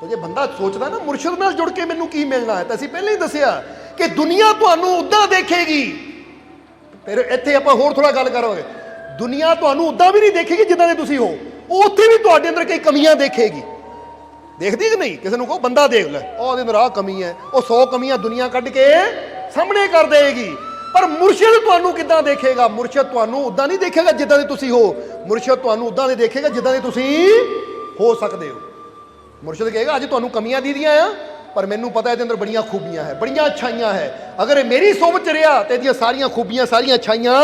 ਸੋ ਜੇ ਬੰਦਾ ਸੋਚਦਾ ਨਾ, ਮੁਰਸ਼ਿਦ ਨਾਲ ਜੁੜ ਕੇ ਮੈਨੂੰ ਕੀ ਮਿਲਣਾ ਹੈ? ਤਾਂ ਅਸੀਂ ਪਹਿਲਾਂ ਹੀ ਦੱਸਿਆ ਕਿ ਦੁਨੀਆ ਤੁਹਾਨੂੰ ਉਦਾਂ ਦੇਖੇਗੀ। ਫਿਰ ਇੱਥੇ ਆਪਾਂ ਹੋਰ ਥੋੜਾ ਗੱਲ ਕਰਾਂਗੇ। ਦੁਨੀਆ ਤੁਹਾਨੂੰ ਉਦਾਂ ਵੀ ਨਹੀਂ ਦੇਖੇਗੀ ਜਿੱਦਾਂ ਦੇ ਤੁਸੀਂ ਹੋ। ਉਹ ਉੱਥੇ ਵੀ ਤੁਹਾਡੇ ਅੰਦਰ ਕਈ ਕਮੀਆਂ ਦੇਖੇਗੀ। ਦੇਖਦੀ ਕਿ ਨਹੀਂ? ਕਿਸੇ ਨੂੰ ਕਹੋ, ਬੰਦਾ ਦੇਖ ਲੈ। ਉਹ ਉਹਦੇ ਅੰਦਰ ਆਹ ਕਮੀ ਹੈ। ਉਹ 100 ਕਮੀਆਂ ਦੁਨੀਆ ਕੱਢ ਕੇ ਸਾਹਮਣੇ ਕਰ ਦੇਗੀ ਪਰ ਮੁਰਸ਼ਿਦ ਤੁਹਾਨੂੰ ਕਿੱਦਾਂ ਦੇਖੇਗਾ? ਮੁਰਸ਼ਿਦ ਤੁਹਾਨੂੰ ਉਦਾਂ ਨਹੀਂ ਦੇਖੇਗਾ ਜਿੱਦਾਂ ਦੇ ਤੁਸੀਂ ਹੋ। ਮੁਰਸ਼ਿਦ ਤੁਹਾਨੂੰ ਉਦਾਂ ਦੇ ਦੇਖੇਗਾ ਜਿੱਦਾਂ ਦੇ ਤੁਸੀਂ ਹੋ ਸਕਦੇ ਹੋ। ਮੁਰਸ਼ਿਦ ਕਹੇਗਾ, ਅੱਜ ਤੁਹਾਨੂੰ ਕਮੀਆਂ ਦੀਦੀਆਂ ਆ, ਪਰ ਮੈਨੂੰ ਪਤਾ ਇਹਦੇ ਅੰਦਰ ਬੜੀਆਂ ਖੂਬੀਆਂ ਹੈ, ਬੜੀਆਂ ਅੱਛਾਈਆਂ ਹੈ। ਅਗਰ ਇਹ ਮੇਰੀ ਸੋਚ ਚ ਰਿਹਾ ਤੇ ਇਹਦੀਆਂ ਸਾਰੀਆਂ ਖੂਬੀਆਂ, ਸਾਰੀਆਂ ਅੱਛਾਈਆਂ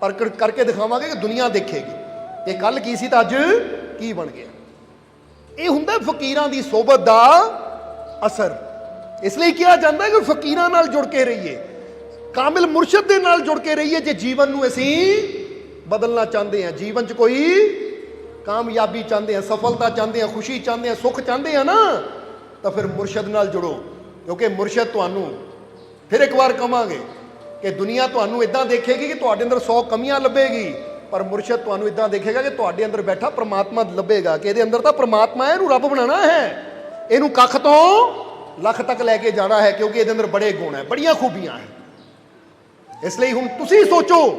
ਪ੍ਰਗਟ ਕਰਕੇ ਦਿਖਾਵਾਂਗੇ ਕਿ ਦੁਨੀਆ ਦੇਖੇਗੀ। ਇਹ ਕੱਲ ਕੀ ਸੀ ਤਾਂ ਅੱਜ ਕੀ ਬਣ ਗਿਆ? ਇਹ ਹੁੰਦਾ ਫਕੀਰਾਂ ਦੀ ਸੋਭਤ ਦਾ ਅਸਰ। ਇਸ ਲਈ ਕਿਹਾ ਜਾਂਦਾ ਹੈ ਕਿ ਫਕੀਰਾਂ ਨਾਲ ਜੁੜ ਕੇ ਰਹੀਏ। ਕਾਮਿਲ ਮੁਰਸ਼ਿਦ ਦੇ ਨਾਲ ਜੁੜ ਕੇ ਰਹੀਏ, ਜੇ ਜੀਵਨ ਨੂੰ ਅਸੀਂ ਬਦਲਣਾ ਚਾਹੁੰਦੇ ਹਾਂ। ਜੀਵਨ 'ਚ ਕੋਈ ਕਾਮਯਾਬੀ ਚਾਹੁੰਦੇ ਆ, ਸਫਲਤਾ ਚਾਹੁੰਦੇ ਹਾਂ ਖੁਸ਼ੀ ਚਾਹੁੰਦੇ ਆ, ਸੁੱਖ ਚਾਹੁੰਦੇ ਆ ਨਾ, ਤਾਂ ਫਿਰ ਮੁਰਸ਼ਦ ਨਾਲ ਜੁੜੋ। ਕਿਉਂਕਿ ਮੁਰਸ਼ਦ ਤੁਹਾਨੂੰ ਫਿਰ ਇੱਕ ਵਾਰ ਕਵਾਂਗੇ ਕਿ ਦੁਨੀਆ ਤੁਹਾਨੂੰ ਇਦਾਂ ਦੇਖੇਗੀ ਕਿ ਤੁਹਾਡੇ ਅੰਦਰ 100 ਕਮੀਆਂ ਲੱਭੇਗੀ, ਪਰ ਮੁਰਸ਼ਦ ਤੁਹਾਨੂੰ ਇਦਾਂ ਦੇਖੇਗਾ ਕਿ ਤੁਹਾਡੇ ਅੰਦਰ ਬੈਠਾ ਪ੍ਰਮਾਤਮਾ ਲੱਭੇਗਾ, ਕਿ ਇਹਦੇ ਅੰਦਰ ਤਾਂ ਪ੍ਰਮਾਤਮਾ ਹੈ, ਇਹਨੂੰ ਰੱਬ ਬਣਾਉਣਾ ਹੈ। ਇਹਨੂੰ ਕੱਖ ਤੋਂ ਲੱਖ ਤੱਕ ਲੈ ਕੇ ਜਾਣਾ ਹੈ, ਕਿਉਂਕਿ ਇਹਦੇ ਅੰਦਰ ਬੜੇ ਗੁਣ ਹੈ, ਬੜੀਆਂ ਖੂਬੀਆਂ ਹੈ। ਇਸ ਲਈ ਹੁਣ ਤੁਸੀਂ ਸੋਚੋ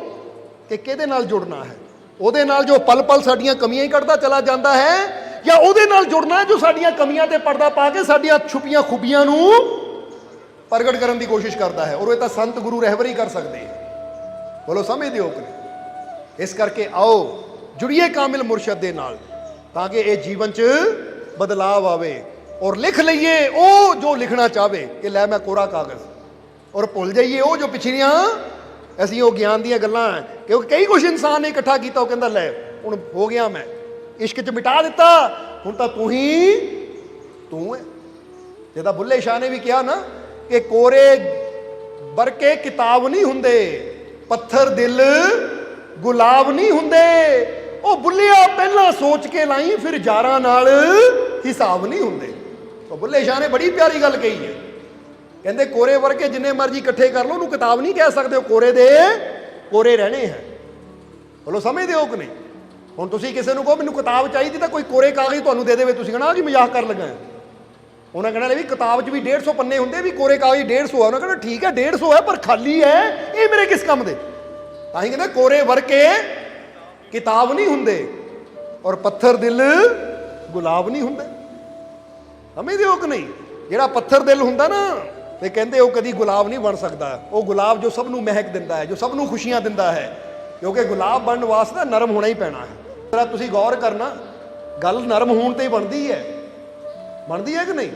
ਕਿ ਕਿਹਦੇ ਨਾਲ ਜੁੜਨਾ ਹੈ? ਉਹਦੇ ਨਾਲ ਜੋ ਪਲ ਪਲ ਸਾਡੀਆਂ ਕਮੀਆਂ ਹੀ ਕੱਢਦਾ ਚਲਾ ਜਾਂਦਾ ਹੈ, ਜਾਂ ਉਹਦੇ ਨਾਲ ਜੁੜਨਾ ਜੋ ਸਾਡੀਆਂ ਕਮੀਆਂ ਤੇ ਪਰਦਾ ਪਾ ਕੇ ਸਾਡੀਆਂ ਛੁਪੀਆਂ ਖੂਬੀਆਂ ਨੂੰ ਪ੍ਰਗਟ ਕਰਨ ਦੀ ਕੋਸ਼ਿਸ਼ ਕਰਦਾ ਹੈ। ਔਰ ਇਹ ਤਾਂ ਸੰਤ ਗੁਰੂ ਰਹਿਬਰੀ ਕਰ ਸਕਦੇ ਹੈ। ਬੋਲੋ, ਸਮਝਦੇ ਹੋ ਕਿ ਇਸ ਕਰਕੇ ਆਓ, ਜੁੜੀਏ ਕਾਮਿਲ ਮੁਰਸ਼ਦ ਦੇ ਨਾਲ, ਤਾਂ ਕਿ ਇਹ ਜੀਵਨ 'ਚ ਬਦਲਾਵ ਆਵੇ। ਔਰ ਲਿਖ ਲਈਏ ਉਹ ਜੋ ਲਿਖਣਾ ਚਾਹਵੇ, ਕਿ ਲੈ ਮੈਂ ਕੋਰਾ ਕਾਗਜ਼। ਔਰ ਭੁੱਲ ਜਾਈਏ ਉਹ ਜੋ ਪਿਛਲੀਆਂ ਅਸੀਂ ਉਹ ਗਿਆਨ ਦੀਆਂ ਗੱਲਾਂ ਕਿਉਂਕਿ ਕਈ ਕੁਝ ਇਨਸਾਨ ਨੇ ਇਕੱਠਾ ਕੀਤਾ, ਉਹ ਕਹਿੰਦਾ, ਲੈ, ਹੁਣ ਹੋ ਗਿਆ ਮੈਂ, ਇਸ਼ਕ 'ਚ ਮਿਟਾ ਦਿੱਤਾ, ਹੁਣ ਤਾਂ ਤੂੰ ਹੀ, ਤੂੰ ਹੈ। ਜਿਹਦਾ ਬੁੱਲੇ ਸ਼ਾਹ ਨੇ ਵੀ ਕਿਹਾ ਨਾ ਕਿ ਕੋਰੇ ਵਰਕੇ ਕਿਤਾਬ ਨਹੀਂ ਹੁੰਦੇ, ਪੱਥਰ ਦਿਲ ਗੁਲਾਬ ਨਹੀਂ ਹੁੰਦੇ, ਉਹ ਬੁੱਲਿਆ ਪਹਿਲਾਂ ਸੋਚ ਕੇ ਲਾਈ, ਫਿਰ ਯਾਰਾਂ ਨਾਲ ਹਿਸਾਬ ਨਹੀਂ ਹੁੰਦੇ। ਉਹ ਬੁੱਲੇ ਸ਼ਾਹ ਨੇ ਬੜੀ ਪਿਆਰੀ ਗੱਲ ਕਹੀ ਹੈ। ਕਹਿੰਦੇ ਕੋਰੇ ਵਰਗੇ ਜਿੰਨੇ ਮਰਜ਼ੀ ਇਕੱਠੇ ਕਰ ਲਓ, ਉਹਨੂੰ ਕਿਤਾਬ ਨਹੀਂ ਕਹਿ ਸਕਦੇ ਉਹ ਕੋਰੇ ਦੇ, ਕੋਰੇ ਰਹਿਣੇ ਹੈ ਬੋਲੋ, ਸਮਝਦੇ ਹੋ ਕਿ ਨਹੀਂ? ਹੁਣ ਤੁਸੀਂ ਕਿਸੇ ਨੂੰ ਕਹੋ, ਮੈਨੂੰ ਕਿਤਾਬ ਚਾਹੀਦੀ ਤਾਂ ਕੋਈ ਕੋਰੇ ਕਾਗਜ਼ ਤੁਹਾਨੂੰ ਦੇ ਦੇਵੇ। ਤੁਸੀਂ ਕਹਣਾ ਜੀ ਮਜ਼ਾਕ ਕਰ ਲੱਗਾ ਉਹਨਾਂ ਕਹਿਣਾ ਵੀ ਕਿਤਾਬ 'ਚ ਵੀ 150 ਪੰਨੇ ਹੁੰਦੇ, ਵੀ ਕੋਰੇ ਕਾਗਜ਼ 150 ਆ। ਉਹਨਾਂ ਕਹਿੰਦਾ ਠੀਕ ਹੈ 150 ਹੈ, ਪਰ ਖਾਲੀ ਹੈ। ਇਹ ਮੇਰੇ ਕਿਸ ਕੰਮ ਦੇ? ਤਾਂ ਹੀ ਕਹਿੰਦਾ, ਕੋਰੇ ਵਰਕੇ ਕਿਤਾਬ ਨਹੀਂ ਹੁੰਦੇ ਔਰ ਪੱਥਰ ਦਿਲ ਗੁਲਾਬ ਨਹੀਂ ਹੁੰਦੇ। ਸਮਝਦੇ ਹੋ ਕਿ ਨਹੀਂ? ਜਿਹੜਾ ਪੱਥਰ ਦਿਲ ਹੁੰਦਾ ਨਾ ਤੇ ਕਹਿੰਦੇ ਉਹ ਕਦੀ ਗੁਲਾਬ ਨਹੀਂ ਬਣ ਸਕਦਾ। ਉਹ ਗੁਲਾਬ ਜੋ ਸਭ ਨੂੰ ਮਹਿਕ ਦਿੰਦਾ ਹੈ, ਜੋ ਸਭ ਨੂੰ ਖੁਸ਼ੀਆਂ ਦਿੰਦਾ ਹੈ, ਕਿਉਂਕਿ ਗੁਲਾਬ ਬਣਨ ਵਾਸਤੇ ਨਰਮ ਹੋਣਾ ਹੀ ਪੈਣਾ ਹੈ। ਜਰਾ ਤੁਸੀਂ ਗੌਰ ਕਰਨਾ, ਗੱਲ ਨਰਮ ਹੋਣ ਤੇ ਹੀ ਬਣਦੀ ਹੈ। ਬਣਦੀ ਹੈ ਕਿ ਨਹੀਂ?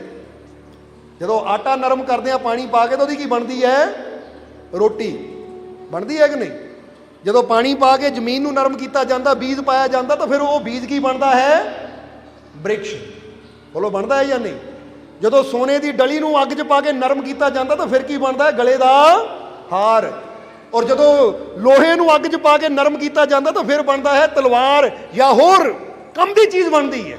ਜਦੋਂ ਆਟਾ ਨਰਮ ਕਰਦੇ ਆ ਪਾਣੀ ਪਾ ਕੇ ਤਾਂ ਉਹਦੀ ਕੀ ਬਣਦੀ ਹੈ? ਰੋਟੀ। ਬਣਦੀ ਹੈ ਕਿ ਨਹੀਂ? ਜਦੋਂ ਪਾਣੀ ਪਾ ਕੇ ਜ਼ਮੀਨ ਨੂੰ ਨਰਮ ਕੀਤਾ ਜਾਂਦਾ, ਬੀਜ ਪਾਇਆ ਜਾਂਦਾ, ਤਾਂ ਫਿਰ ਉਹ ਬੀਜ ਕੀ ਬਣਦਾ ਹੈ? ਬ੍ਰਿਕਸ਼। ਬੋਲੋ, ਬਣਦਾ ਹੈ ਜਾਂ ਨਹੀਂ? ਜਦੋਂ ਸੋਨੇ ਦੀ ਡਲੀ ਨੂੰ ਅੱਗ 'ਚ ਪਾ ਕੇ ਨਰਮ ਕੀਤਾ ਜਾਂਦਾ ਤਾਂ ਫਿਰ ਕੀ ਬਣਦਾ ਗਲੇ ਦਾ ਹਾਰ। ਔਰ ਜਦੋਂ ਲੋਹੇ ਨੂੰ ਅੱਗ 'ਚ ਪਾ ਕੇ ਨਰਮ ਕੀਤਾ ਜਾਂਦਾ ਤਾਂ ਫਿਰ ਬਣਦਾ ਹੈ ਤਲਵਾਰ ਜਾਂ ਹੋਰ ਕੰਮ ਦੀ ਚੀਜ਼ ਬਣਦੀ ਹੈ।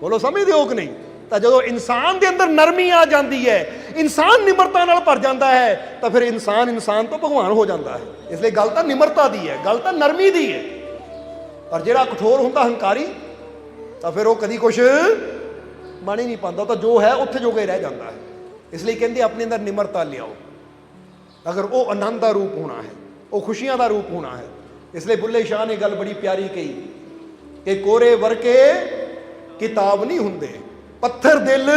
ਬੋਲੋ, ਸਮਝਦੇ ਹੋ ਕਿ ਨਹੀਂ? ਤਾਂ ਜਦੋਂ ਇਨਸਾਨ ਦੇ ਅੰਦਰ ਨਰਮੀ ਆ ਜਾਂਦੀ ਹੈ, ਇਨਸਾਨ ਨਿਮਰਤਾ ਨਾਲ ਭਰ ਜਾਂਦਾ ਹੈ, ਤਾਂ ਫਿਰ ਇਨਸਾਨ ਇਨਸਾਨ ਤੋਂ ਭਗਵਾਨ ਹੋ ਜਾਂਦਾ ਹੈ। ਇਸ ਲਈ ਗੱਲ ਤਾਂ ਨਿਮਰਤਾ ਦੀ ਹੈ, ਗੱਲ ਤਾਂ ਨਰਮੀ ਦੀ ਹੈ। ਪਰ ਜਿਹੜਾ ਕਠੋਰ ਹੁੰਦਾ ਹੰਕਾਰੀ, ਤਾਂ ਫਿਰ ਉਹ ਕਦੀ ਕੁਝ ਮਨ ਹੀ ਨਹੀਂ ਪਾਉਂਦਾ, ਤਾਂ ਜੋ ਹੈ, ਉੱਥੇ ਜੋਗਾ ਹੀ ਰਹਿ ਜਾਂਦਾ ਹੈ। ਇਸ ਲਈ ਕਹਿੰਦੇ ਆਪਣੇ ਅੰਦਰ ਨਿਮਰਤਾ ਲਿਆਓ। ਅਗਰ ਉਹ ਆਨੰਦ ਦਾ ਰੂਪ ਹੋਣਾ ਹੈ, ਉਹ ਖੁਸ਼ੀਆਂ ਦਾ ਰੂਪ ਹੋਣਾ ਹੈ, ਇਸ ਲਈ ਬੁੱਲੇ ਸ਼ਾਹ ਨੇ ਗੱਲ ਬੜੀ ਪਿਆਰੀ ਕਹੀ ਕਿ ਕੋਰੇ ਵਰਕੇ ਕਿਤਾਬ ਨਹੀਂ ਹੁੰਦੇ, ਪੱਥਰ ਦਿਲ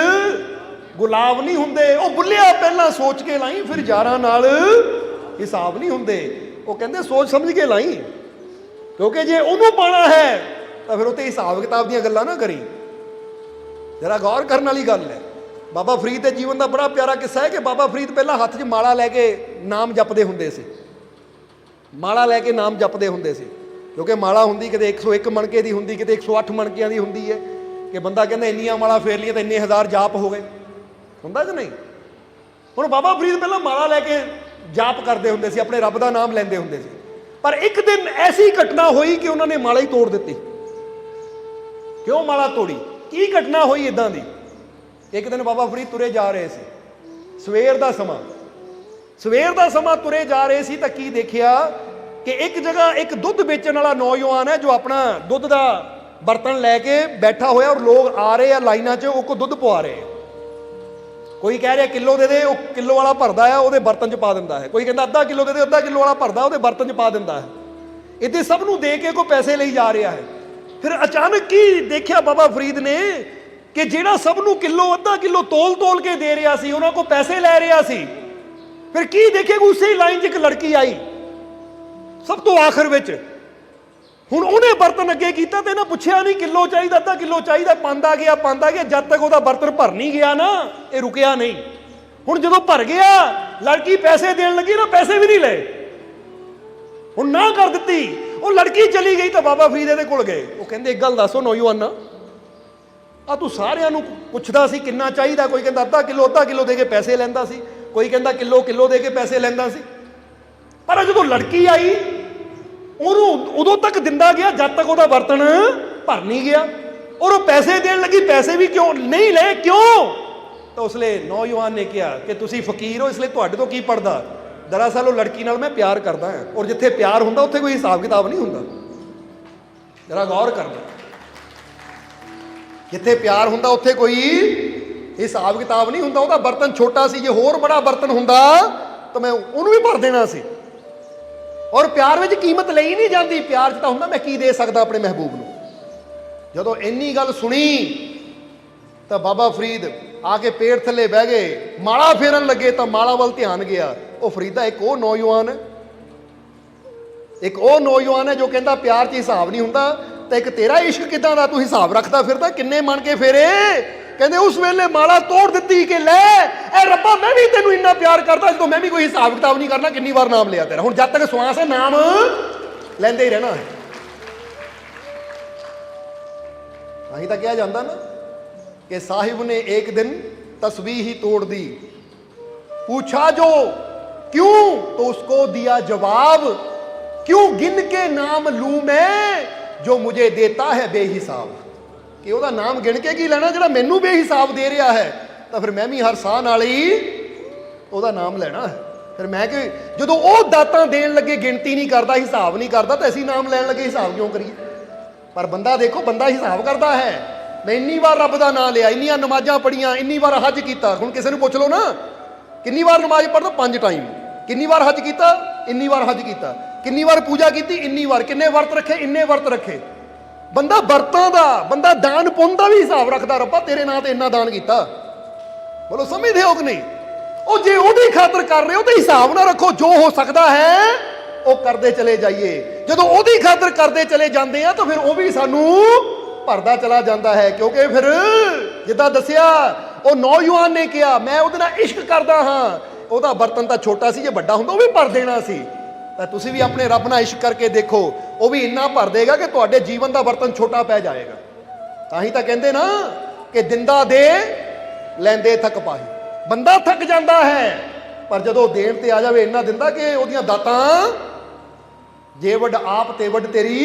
ਗੁਲਾਬ ਨਹੀਂ ਹੁੰਦੇ। ਉਹ ਬੁੱਲਿਆ ਪਹਿਲਾਂ ਸੋਚ ਕੇ ਲਾਈ, ਫਿਰ ਯਾਰਾਂ ਨਾਲ ਹਿਸਾਬ ਨਹੀਂ ਹੁੰਦੇ। ਉਹ ਕਹਿੰਦੇ ਸੋਚ ਸਮਝ ਕੇ ਲਾਈ। ਕਿਉਂਕਿ ਜੇ ਉਹਨੂੰ ਪਾਣਾ ਹੈ, ਤਾਂ ਫਿਰ ਉਹ ਤੇ ਹਿਸਾਬ ਕਿਤਾਬ ਦੀਆਂ ਗੱਲਾਂ ਨਾ ਕਰੀ। ਜਰਾ ਗੌਰ ਕਰਨ ਵਾਲੀ ਗੱਲ ਹੈ। ਬਾਬਾ ਫਰੀਦ ਦੇ ਜੀਵਨ ਦਾ ਬੜਾ ਪਿਆਰਾ ਕਿੱਸਾ ਹੈ ਕਿ ਬਾਬਾ ਫਰੀਦ ਪਹਿਲਾਂ ਹੱਥ 'ਚ ਮਾਲਾ ਲੈ ਕੇ ਨਾਮ ਜਪਦੇ ਹੁੰਦੇ ਸੀ। ਮਾਲਾ ਲੈ ਕੇ ਨਾਮ ਜਪਦੇ ਹੁੰਦੇ ਸੀ। ਕਿਉਂਕਿ ਮਾਲਾ ਹੁੰਦੀ ਕਿਤੇ 101 ਮਣਕੇ ਦੀ ਹੁੰਦੀ, ਕਿਤੇ 108 ਮਣਕਿਆਂ ਦੀ ਹੁੰਦੀ ਹੈ ਕਿ ਬੰਦਾ ਕਹਿੰਦਾ ਇੰਨੀਆਂ ਮਾਲਾ ਫੇਰ ਲਈਆਂ ਤਾਂ ਇੰਨੇ ਹਜ਼ਾਰ ਜਾਪ ਹੋ ਗਏ। ਹੁੰਦਾ ਕਿ ਨਹੀਂ? ਹੁਣ ਬਾਬਾ ਫਰੀਦ ਪਹਿਲਾਂ ਮਾਲਾ ਲੈ ਕੇ ਜਾਪ ਕਰਦੇ ਹੁੰਦੇ ਸੀ, ਆਪਣੇ ਰੱਬ ਦਾ ਨਾਮ ਲੈਂਦੇ ਹੁੰਦੇ ਸੀ। ਪਰ ਇੱਕ ਦਿਨ ਐਸੀ ਘਟਨਾ ਹੋਈ ਕਿ ਉਹਨਾਂ ਨੇ ਮਾਲਾ ਹੀ ਤੋੜ ਦਿੱਤੀ। ਕਿਉਂ ਮਾਲਾ ਤੋੜੀ? ਕੀ ਘਟਨਾ ਹੋਈ ਇਦਾਂ ਦੀ? ਇੱਕ ਦਿਨ ਬਾਬਾ ਫਰੀਦ ਤੁਰੇ ਜਾ ਰਹੇ ਸੀ। ਸਵੇਰ ਦਾ ਸਮਾਂ। ਸਵੇਰ ਦਾ ਸਮਾਂ ਤੁਰੇ ਜਾ ਰਹੇ ਸੀ ਤਾਂ ਕੀ ਦੇਖਿਆ ਕਿ ਇੱਕ ਜਗ੍ਹਾ ਇੱਕ ਦੁੱਧ ਵੇਚਣ ਵਾਲਾ ਨੌਜਵਾਨ ਹੈ ਜੋ ਆਪਣਾ ਦੁੱਧ ਦਾ ਬਰਤਨ ਲੈ ਕੇ ਬੈਠਾ ਹੋਇਆ ਔਰ ਲੋਕ ਆ ਰਹੇ ਆ ਲਾਈਨਾਂ 'ਚ, ਉਹ ਕੋ ਦੁੱਧ ਪਵਾ ਰਹੇ ਆ। ਕੋਈ ਕਹਿ ਰਿਹਾ ਕਿਲੋ ਦੇ ਦੇ, ਉਹ ਕਿਲੋ ਵਾਲਾ ਭਰਦਾ ਆ, ਉਹਦੇ ਬਰਤਨ 'ਚ ਪਾ ਦਿੰਦਾ ਹੈ। ਕੋਈ ਕਹਿੰਦਾ ਅੱਧਾ ਕਿਲੋ ਦੇ ਦੇ, ਅੱਧਾ ਕਿਲੋ ਵਾਲਾ ਭਰਦਾ, ਉਹਦੇ ਬਰਤਨ 'ਚ ਪਾ ਦਿੰਦਾ ਹੈ। ਇੱਥੇ ਸਭ ਨੂੰ ਦੇ ਕੇ ਕੋ ਪੈਸੇ ਲਈ ਜਾ ਰਿਹਾ ਹੈ। ਫਿਰ ਅਚਾਨਕ ਕੀ ਦੇਖਿਆ ਬਾਬਾ ਫਰੀਦ ਨੇ? ਕਿ ਜਿਹੜਾ ਸਭ ਨੂੰ ਕਿਲੋ, ਅੱਧਾ ਕਿਲੋ ਤੋਲ ਤੋਲ ਕੇ ਦੇ ਰਿਹਾ ਸੀ, ਉਹਨਾਂ ਕੋ ਪੈਸੇ ਲੈ ਰਿਹਾ ਸੀ। ਫਿਰ ਕੀ ਦੇਖਿਆ ਉਸੇ ਲਾਈਨ 'ਚ ਇੱਕ ਲੜਕੀ ਆਈ, ਸਭ ਤੋਂ ਆਖਰ ਵਿੱਚ। ਹੁਣ ਉਹਨੇ ਬਰਤਨ ਅੱਗੇ ਕੀਤਾ ਤੇ ਇਹਨਾਂ ਪੁੱਛਿਆ ਨਹੀਂ, ਕਿਲੋ ਚਾਹੀਦਾ, ਅੱਧਾ ਕਿਲੋ ਚਾਹੀਦਾ ਪਾਉਂਦਾ ਗਿਆ ਪਾਉਂਦਾ ਗਿਆ, ਜਦ ਤੱਕ ਉਹਦਾ ਬਰਤਨ ਭਰ ਨਹੀਂ ਗਿਆ ਨਾ, ਇਹ ਰੁਕਿਆ ਨਹੀਂ। ਹੁਣ ਜਦੋਂ ਭਰ ਗਿਆ, ਲੜਕੀ ਪੈਸੇ ਦੇਣ ਲੱਗੀ ਨਾ, ਪੈਸੇ ਵੀ ਨਹੀਂ ਲਏ। ਹੁਣ ਨਾ ਕਰ ਦਿੱਤੀ। ਉਹ ਲੜਕੀ ਚਲੀ ਗਈ ਤਾਂ ਬਾਬਾ ਫਰੀਦ ਇਹਦੇ ਕੋਲ ਗਏ। ਉਹ ਕਹਿੰਦੇ, ਇੱਕ ਗੱਲ ਦੱਸੋ ਨੌਜਵਾਨਾ ਆ। ਤੂੰ ਸਾਰਿਆਂ ਨੂੰ ਪੁੱਛਦਾ ਸੀ ਕਿੰਨਾ ਚਾਹੀਦਾ। ਕੋਈ ਕਹਿੰਦਾ ਅੱਧਾ ਕਿਲੋ ਅੱਧਾ ਕਿਲੋ ਦੇ ਕੇ ਪੈਸੇ ਲੈਂਦਾ ਸੀ। ਕੋਈ ਕਹਿੰਦਾ ਕਿਲੋ ਕਿਲੋ ਦੇ ਕੇ ਪੈਸੇ ਲੈਂਦਾ ਸੀ। ਪਰ ਜਦੋਂ ਲੜਕੀ ਆਈ, ਉਹਨੂੰ ਉਦੋਂ ਤੱਕ ਦਿੰਦਾ ਗਿਆ, ਜਦ ਤੱਕ ਉਹਦਾ ਵਰਤਣ ਭਰ ਨਹੀਂ ਗਿਆ। ਔਰ ਉਹ ਪੈਸੇ ਦੇਣ ਲੱਗੀ, ਪੈਸੇ ਵੀ ਕਿਉਂ ਨਹੀਂ ਲਏ? ਕਿਉਂ? ਤਾਂ ਉਸਲੇ ਨੌਜਵਾਨ ਨੇ ਕਿਹਾ ਕਿ ਤੁਸੀਂ ਫਕੀਰ ਹੋ, ਇਸ ਲਈ ਤੁਹਾਡੇ ਤੋਂ ਕੀ ਪੜਦਾ ਦਰਅਸਲ ਉਹ ਲੜਕੀ ਨਾਲ ਮੈਂ ਪਿਆਰ ਕਰਦਾ ਹਾਂ ਔਰ ਜਿੱਥੇ ਪਿਆਰ ਹੁੰਦਾ, ਉੱਥੇ ਕੋਈ ਹਿਸਾਬ ਕਿਤਾਬ ਨਹੀਂ ਹੁੰਦਾ। ਜਰਾ ਗੌਰ ਕਰਨਾ ਜਿੱਥੇ ਪਿਆਰ ਹੁੰਦਾ, ਉੱਥੇ ਕੋਈ ਹਿਸਾਬ ਕਿਤਾਬ ਨਹੀਂ ਹੁੰਦਾ, ਉਹਦਾ ਬਰਤਨ ਛੋਟਾ ਸੀ, ਜੇ ਹੋਰ ਬੜਾ ਬਰਤਨ ਹੁੰਦਾ, ਤਾਂ ਮੈਂ ਉਹਨੂੰ ਵੀ ਭਰ ਦੇਣਾ ਸੀ। ਔਰ ਪਿਆਰ ਵਿੱਚ ਕੀਮਤ ਲਈ ਨਹੀਂ ਜਾਂਦੀ। ਪਿਆਰ 'ਚ ਤਾਂ ਹੁੰਦਾ, ਮੈਂ ਕੀ ਦੇ ਸਕਦਾ ਆਪਣੇ ਮਹਿਬੂਬ ਨੂੰ? ਜਦੋਂ ਇੰਨੀ ਗੱਲ ਸੁਣੀ, ਤਾਂ ਬਾਬਾ ਫਰੀਦ ਆ ਕੇ ਪੇੜ ਥੱਲੇ ਬਹਿ ਗਏ, ਮਾਲਾ ਫੇਰਨ ਲੱਗੇ ਤਾਂ ਮਾਲਾ ਵੱਲ ਧਿਆਨ ਗਿਆ। ਉਹ ਫਰੀਦਾ ਇੱਕ ਉਹ ਨੌਜਵਾਨ, ਇੱਕ ਉਹ ਨੌਜਵਾਨ ਹੈ ਜੋ ਕਹਿੰਦਾ ਪਿਆਰ 'ਚ ਹਿਸਾਬ ਨਹੀਂ ਹੁੰਦਾ ਤਾਂ ਇੱਕ ਤੇਰਾ ਇਸ਼ਕ ਕਿਦਾਂ ਦਾ ਤੂੰ ਹਿਸਾਬ ਰੱਖਦਾ ਫਿਰਦਾ, ਕਿੰਨੇ ਮਣ ਕੇ ਫੇਰੇ? ਕਹਿੰਦੇ ਉਸ ਵੇਲੇ ਮਾਲਾ ਤੋੜ ਦਿੱਤੀ ਕਿ ਲੈ, ਐ ਰੱਬਾ ਮੈਂ ਵੀ ਤੈਨੂੰ ਇੰਨਾ ਪਿਆਰ ਕਰਦਾ ਜਦੋਂ ਮੈਂ ਵੀ ਕੋਈ ਹਿਸਾਬ ਕਿਤਾਬ ਨਹੀਂ ਕਰਨਾ, ਕਿੰਨੀ ਵਾਰ ਨਾਮ ਲਿਆ ਤੇਰਾ। ਹੁਣ ਜਦ ਤੱਕ ਸਵਾਸ ਹੈ, ਨਾਮ ਲੈਂਦੇ ਹੀ ਰਹਿਣਾ ਹੈ। ਹੀ ਤਾਂ ਕਿਹਾ ਜਾਂਦਾ ਨਾ कि साहिब ने एक दिन तस्वीर ही तोड़ दी पूछा जो क्यों तो उसको दिया जवाब क्यों गिन के नाम लू मैं जो मुझे देता है बेहिसाब ਕਿ ਉਹਦਾ ਨਾਮ ਗਿਣ ਕੇ ਕੀ ਲੈਣਾ ਜਿਹੜਾ ਮੈਨੂੰ ਬੇਹਿਸਾਬ ਦੇ ਰਿਹਾ ਹੈ ਤਾਂ ਫਿਰ ਮੈਂ ਵੀ ਹਰ ਸਾਹ ਨਾਲ ਹੀ ਉਹਦਾ ਨਾਮ ਲੈਣਾ ਹੈ ਫਿਰ ਮੈਂ ਕਿ ਜਦੋਂ ਉਹ ਦਾਤਾਂ ਦੇਣ ਲੱਗੇ ਗਿਣਤੀ ਨਹੀਂ ਕਰਦਾ ਹਿਸਾਬ ਨਹੀਂ ਕਰਦਾ ਤਾਂ ਅਸੀਂ ਨਾਮ ਲੈਣ ਲੱਗੇ ਹਿਸਾਬ ਕਿਉਂ ਕਰੀਏ ਪਰ ਬੰਦਾ ਦੇਖੋ ਬੰਦਾ ਹਿਸਾਬ ਕਰਦਾ ਹੈ ਮੈਂ ਇੰਨੀ ਵਾਰ ਰੱਬ ਦਾ ਨਾਮ ਲਿਆ, ਇੰਨੀਆਂ ਨਮਾਜ਼ਾਂ ਪੜੀਆਂ ਇੰਨੀ ਵਾਰ ਹੱਜ ਕੀਤਾ। ਹੁਣ ਕਿਸੇ ਨੂੰ ਪੁੱਛ ਲਓ ਨਾ, ਕਿੰਨੀ ਵਾਰ ਨਮਾਜ਼ ਪੜਦਾ ਪੰਜ ਟਾਈਮ ਕਿੰਨੀ ਵਾਰ ਹੱਜ ਕੀਤਾ? ਇੰਨੀ ਵਾਰ ਹੱਜ ਕੀਤਾ। ਕਿੰਨੀ ਵਾਰ ਪੂਜਾ ਕੀਤੀ? ਇੰਨੀ ਵਾਰ। ਕਿੰਨੇ ਵਰਤ ਰੱਖੇ? ਇੰਨੇ ਵਰਤ ਰੱਖੇ। ਬੰਦਾ ਵਰਤਾਂ ਦਾ, ਬੰਦਾ ਦਾਨ ਪੁੰਨ ਦਾ ਵੀ ਹਿਸਾਬ ਰੱਖਦਾ, ਰੱਬਾ ਤੇਰੇ ਨਾਂ ਤੇ ਇੰਨਾ ਦਾਨ ਕੀਤਾ। ਬੋਲੋ, ਸਮਝਦੇ ਹੋ ਕਿ ਨਹੀਂ? ਉਹ ਜੇ ਉਹਦੀ ਖਾਤਰ ਕਰ ਰਹੇ ਹੋ ਤੇ ਹਿਸਾਬ ਨਾਲ ਰੱਖੋ, ਜੋ ਹੋ ਸਕਦਾ ਹੈ, ਉਹ ਕਰਦੇ ਚਲੇ ਜਾਈਏ। ਜਦੋਂ ਉਹਦੀ ਖਾਤਰ ਕਰਦੇ ਚਲੇ ਜਾਂਦੇ ਆ ਤਾਂ ਫਿਰ ਉਹ ਵੀ ਸਾਨੂੰ ਭਰਦਾ ਚਲਾ ਜਾਂਦਾ ਹੈ, ਕਿਉਂਕਿ ਫਿਰ ਜਿੱਦਾਂ ਦੱਸਿਆ, ਉਹ ਨੌਜਵਾਨ ਨੇ ਕਿਹਾ, ਮੈਂ ਉਹਦੇ ਨਾਲ ਇਸ਼ਕ ਕਰਦਾ ਹਾਂ। ਉਹਦਾ ਬਰਤਨ ਤਾਂ ਛੋਟਾ ਸੀ, ਜੇ ਵੱਡਾ ਹੁੰਦਾ, ਉਹ ਵੀ ਭਰ ਦੇਣਾ ਸੀ। ਤਾਂ ਤੁਸੀਂ ਵੀ ਆਪਣੇ ਰੱਬ ਨਾਲ ਇਸ਼ਕ ਕਰਕੇ ਦੇਖੋ, ਉਹ ਵੀ ਇੰਨਾ ਭਰ ਦੇਗਾ ਕਿ ਤੁਹਾਡੇ ਜੀਵਨ ਦਾ ਬਰਤਨ ਛੋਟਾ ਪੈ ਜਾਏਗਾ। ਤਾਂ ਹੀ ਤਾਂ ਕਹਿੰਦੇ ਨਾ ਕਿ ਦਿੰਦਾ ਦੇ, ਲੈਂਦੇ ਥੱਕ ਪਾਹੀ। ਬੰਦਾ ਥੱਕ ਜਾਂਦਾ ਹੈ, ਪਰ ਜਦੋਂ ਦੇਣ ਤੇ ਆ ਜਾਵੇ, ਇੰਨਾ ਦਿੰਦਾ ਕਿ ਉਹਦੀਆਂ ਦਾਤਾਂ, ਜੇ ਵੱਡ ਆਪ ਤੇ ਵੱਡ ਤੇਰੀ,